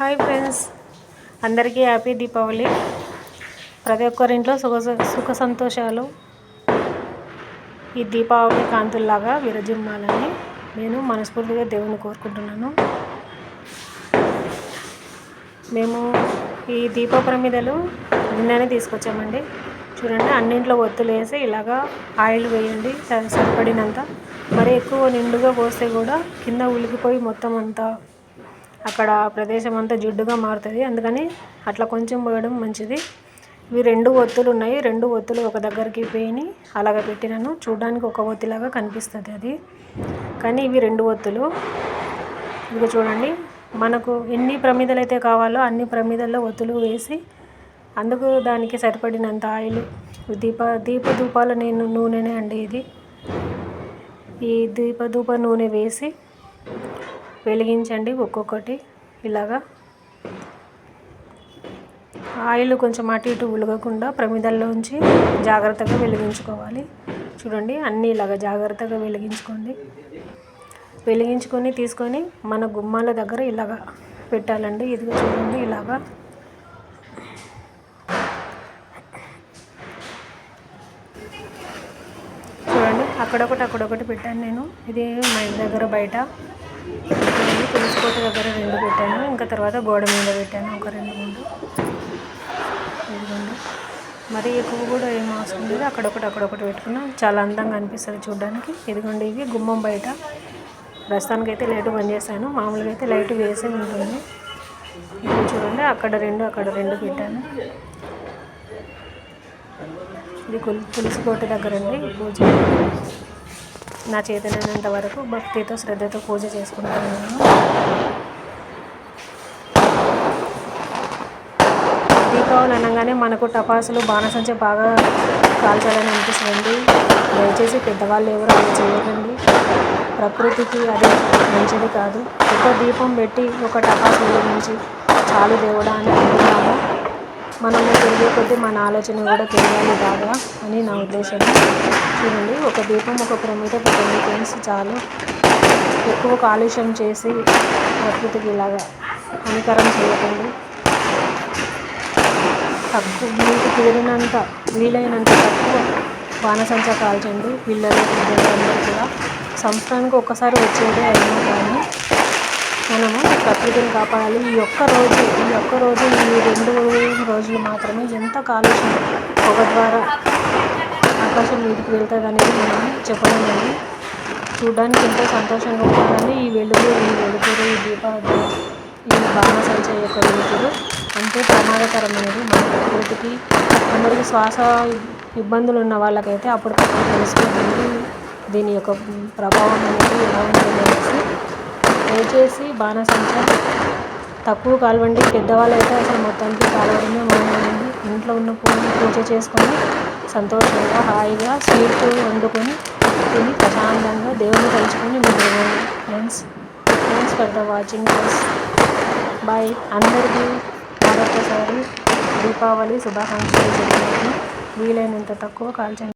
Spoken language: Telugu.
Hi friends. అందరికీ హ్యాపీ దీపావళి. ప్రతి ఒక్కరింట్లో సుఖ సుఖ సంతోషాలు. ఈ దీపావళి కాంతుల్లాగా విరజిమ్మాలని నేను మనస్ఫూర్తిగా దేవుని కోరుకుంటున్నాను. మేము ఈ దీప ప్రమిదలు నిన్ననే తీసుకొచ్చామండి. చూడండి అన్నింట్లో ఒత్తులు వేసి ఇలాగా ఆయిల్ వేయండి సరిపడినంత. మరి ఎక్కువ నిండుగా పోస్తే కూడా కింద ఉలికిపోయి మొత్తం అంతా అక్కడ ప్రదేశం అంతా జిడ్డుగా మారుతుంది. అందుకని అట్లా కొంచెం పోయడం మంచిది. ఇవి రెండు ఒత్తులు ఉన్నాయి రెండు ఒత్తులు ఒక దగ్గరికి పోయి అలాగ పెట్టినాను. చూడడానికి ఒక ఒత్తిలాగా కనిపిస్తుంది అది. కానీ ఇవి రెండు ఒత్తులు. ఇదిగో చూడండి. మనకు ఎన్ని ప్రమిదలు అయితే కావాలో అన్ని ప్రమిదల్లో ఒత్తులు వేసి అందుకు దానికి సరిపడినంత ఆయిల్ దీప దీప ధూపాల నేను నూనెనే అండి ఇది. ఈ దీప ధూప నూనె వేసి వెలిగించండి ఒక్కొక్కటి. ఇలాగా. ఆయిల్ కొంచెం అటు ఇటు ఉలగకుండా ప్రమిదల్లోంచి జాగ్రత్తగా వెలిగించుకోవాలి. చూడండి అన్నీ ఇలాగ జాగ్రత్తగా వెలిగించుకోండి. వెలిగించుకొని తీసుకొని మన గుమ్మాల దగ్గర ఇలాగ పెట్టాలండి. ఇదిగో చూడండి ఇలాగా. చూడండి అక్కడొకటి అక్కడొకటి పెట్టాను నేను. ఇది మా ఇంటి దగ్గర బయట తులసికోట దగ్గర రెండు పెట్టాను ఇంకా తర్వాత గోడ మీద పెట్టాను ఒక రెండు మూడు ఇదిగోండి మరీ ఎక్కువ కూడా ఏం అవసరం లేదు. అక్కడొకటి అక్కడొకటి పెట్టుకున్నా చాలా అందంగా అనిపిస్తుంది చూడడానికి. ఇదిగోండి ఇవి గుమ్మం బయట. ప్రస్తుతానికి అయితే లైట్ బంద్ చేశాను. మామూలుగా అయితే లైట్ వేసే ఉంటుంది. ఇప్పుడు చూడండి అక్కడ రెండు అక్కడ రెండు పెట్టాను. ఇది తులసికోట దగ్గర అండి పూజ. నా చేతనైనంత వరకు భక్తితో శ్రద్ధతో పూజ చేసుకుంటాను నేను. దీపావళి అనగానే మనకు టపాసులు బాణసంచ బాగా కాల్చాలని అనిపిస్తుంది దయచేసి పెద్దవాళ్ళు ఎవరు అలా చేయకండి. ప్రకృతికి అది మంచిది కాదు. ఒక దీపం పెట్టి ఒక టపాసు నుంచి చాలు దేవుడా అని అనుకున్నాము మనం తిరిగే కొద్దీ మన ఆలోచన కూడా పెరగాలి బాగా అని నా ఉద్దేశం. చూడండి ఒక దీపం ఒక ప్రమిద పెట్టండి ఫ్రెండ్స్ చాలు. ఎక్కువ కాలుష్యం చేసి ప్రకృతికి ఇలాగా హానికరం చేయకండి. తక్కువ మీకు కుదిరినంత వీలైనంత తక్కువ బాణసంచ కాల్చండి. పిల్లలు పెద్దలు కూడా సంవత్సరానికి ఒక్కసారి వచ్చేదే అయినా కానీ మనము ప్రకృతిని కాపాడాలి. ఈ ఒక్క రోజు ఈ ఒక్క రోజు ఈ రెండు రోజులు మాత్రమే ఎంత కాలుష్యం పొగ ద్వారా ఆకాశం మీదకి వెళ్తుంది అనేది మనం చెప్పలేమండి చూడడానికి ఎంతో సంతోషంగా ఉంటుందండి ఈ వెలుగు ఈ వెలుగురు ఈ దీపావళి ఈ బాణసంచ యొక్క వెలుగురు అంతే ప్రమాదకరమైనది. మన ప్రకృతికి అందరికీ శ్వాస ఇబ్బందులు ఉన్న వాళ్ళకైతే అప్పటికప్పుడు తెలుసుకోవడానికి దీని యొక్క ప్రభావం అనేది ఎలా ఉంటుంది దయచేసి బాణసంచ తక్కువ కాలవండి. పెద్దవాళ్ళు అయితే అసలు మొత్తానికి కాలవడమే మానేయండి. ఇంట్లో ఉన్న పూజ పూజ చేసుకొని సంతోషంగా హాయిగా స్వీట్ వండుకొని తిని ప్రశాంతంగా దేవుని తలుచుకొని నిద్రపోండి. Friends thanks for the watching bye అందరికీ మరొకసారి దీపావళి శుభాకాంక్షలు చెప్పినట్టు వీలైనంత తక్కువ కాల్చండి.